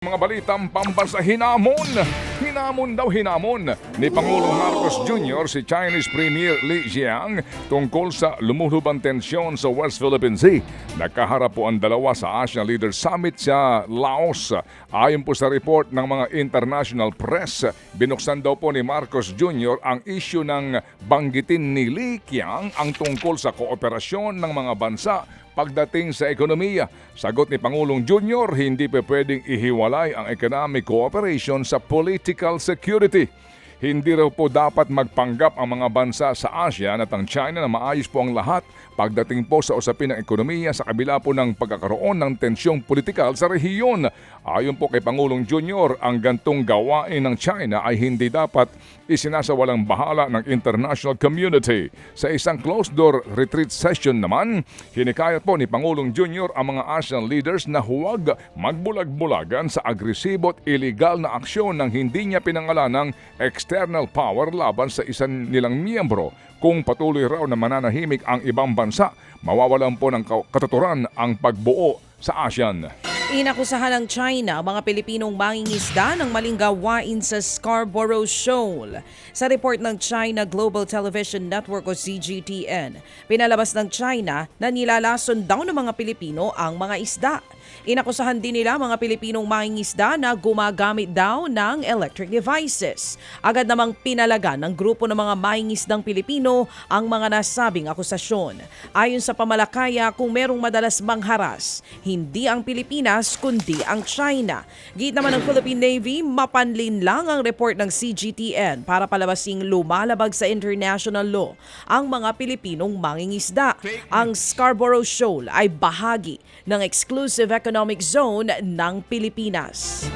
Mga balitang pambansa hinamon. Hinamon daw hinamon ni Pangulong Marcos Jr. si Chinese Premier Li Jiang tungkol sa lumuhubang tensyon sa West Philippine Sea. Nagkaharap po ang dalawa sa Asian Leaders Summit sa Laos. Ayon po sa report ng mga international press, binuksan daw po ni Marcos Jr. ang issue ng banggitin ni Li Qiang ang tungkol sa kooperasyon ng mga bansa pagdating sa ekonomiya. Sagot ni Pangulong Junior, hindi pa pwedeng ihiwalay ang economic cooperation sa political security. Hindi raw po dapat magpanggap ang mga bansa sa Asia at ang China na maayos po ang lahat pagdating po sa usapin ng ekonomiya sa kabila po ng pagkakaroon ng tensyong politikal sa rehiyon. Ayon po kay Pangulong Junior, ang gantong gawain ng China ay hindi dapat isinasawalang bahala ng international community. Sa isang closed-door retreat session naman, hinikayat po ni Pangulong Junior ang mga ASEAN leaders na huwag magbulag-bulagan sa agresibo at illegal na aksyon ng hindi niya pinangalan ng external power laban sa isang nilang miyembro. Kung patuloy raw na mananahimik ang ibang bansa, mawawalan po ng katuturan ang pagbuo sa ASEAN. Inakusahan ng China ang mga Pilipinong mangingisda ng maling gawain sa Scarborough Shoal. Sa report ng China Global Television Network o CGTN, pinalabas ng China na nilalason daw ng mga Pilipino ang mga isda. Inakusahan din nila mga Pilipinong mangingisda na gumagamit daw ng electric devices. Agad namang pinalaga ng grupo ng mga mangingisdang Pilipino ang mga nasabing akusasyon. Ayon sa pamalakaya, kung merong madalas mangharas, hindi ang Pilipinas kundi ang China. Git naman ng Philippine Navy, mapanlin lang ang report ng CGTN para palabasing lumalabag sa international law ang mga Pilipinong mangingisda. Ang Scarborough Shoal ay bahagi ng exclusive economic zone ng Pilipinas.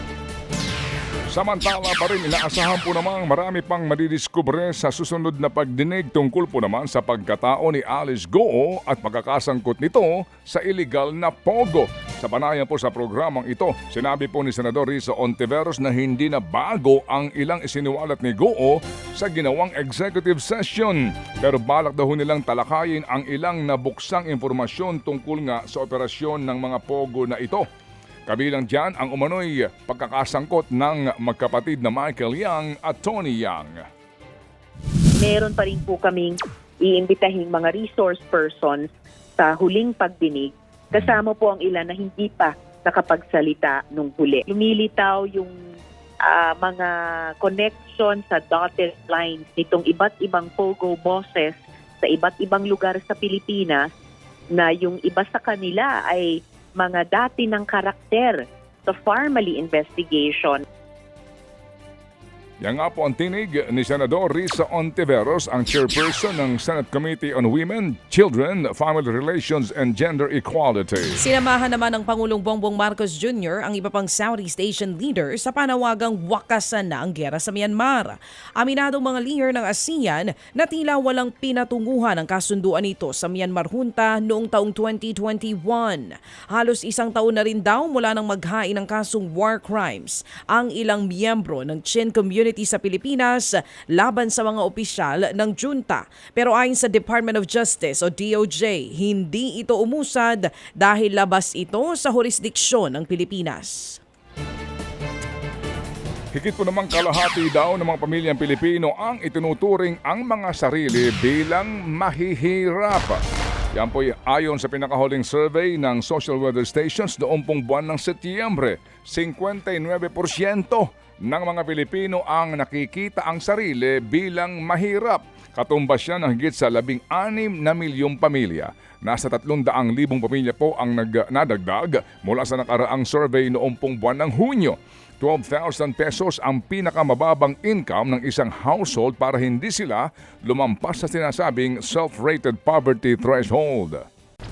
Samantala pa rin inaasahan po namang marami pang madidiskubre sa susunod na pagdinig tungkol po naman sa pagkatao ni Alice Goo at pagkakasangkot nito sa illegal na pogo. Sa panayan po sa programang ito, sinabi po ni Senador Risa Ontiveros na hindi na bago ang ilang isiniwalat ni Goo sa ginawang executive session. Pero balak daw nilang talakayin ang ilang nabuksang impormasyon tungkol nga sa operasyon ng mga pogo na ito. Kabilang dyan ang umano'y pagkakasangkot ng magkapatid na Michael Yang at Tony Yang. meron pa rin po kaming iimbitahing mga resource persons sa huling pagdinig. Kasama po ang ilan na hindi pa nakapagsalita nung huli. Lumilitaw yung ah, mga connection sa dotted lines nitong iba't ibang POGO bosses sa iba't ibang lugar sa Pilipinas na yung iba sa kanila ay mga dati ng karakter sa Farmally investigation Yan nga po ang tinig ni Senador Risa Ontiveros, ang chairperson ng Senate Committee on Women, Children, Family Relations and Gender Equality. Sinamahan naman ng Pangulong Bongbong Marcos Jr. ang iba pang Southeast Asian leaders sa panawagang wakasan na ang gera sa Myanmar. Aminadong mga leader ng ASEAN na tila walang pinatunguhan ang kasunduan nito sa Myanmar Junta noong taong 2021. Halos isang taon na rin daw mula nang maghain ng kasong war crimes ang ilang miyembro ng Chin community sa Pilipinas laban sa mga opisyal ng junta. Pero ayon sa Department of Justice o DOJ, hindi ito umusad dahil labas ito sa jurisdiksyon ng Pilipinas. Higit po namang kalahati daw ng mga pamilyang Pilipino ang itinuturing ang mga sarili bilang mahihirap. Yan po ayon sa pinakahuling survey ng Social Weather Stations noong pong buwan ng Setyembre. 59% ng mga Pilipino ang nakikita ang sarili bilang mahirap. Katumbas yan ng higit sa 16 na milyong pamilya. Nasa 300,000 pamilya po ang nag, nadagdag mula sa nakaraang survey noong pong buwan ng Hunyo. 12,000 pesos ang pinakamababang income ng isang household para hindi sila lumampas sa sinasabing self-rated poverty threshold.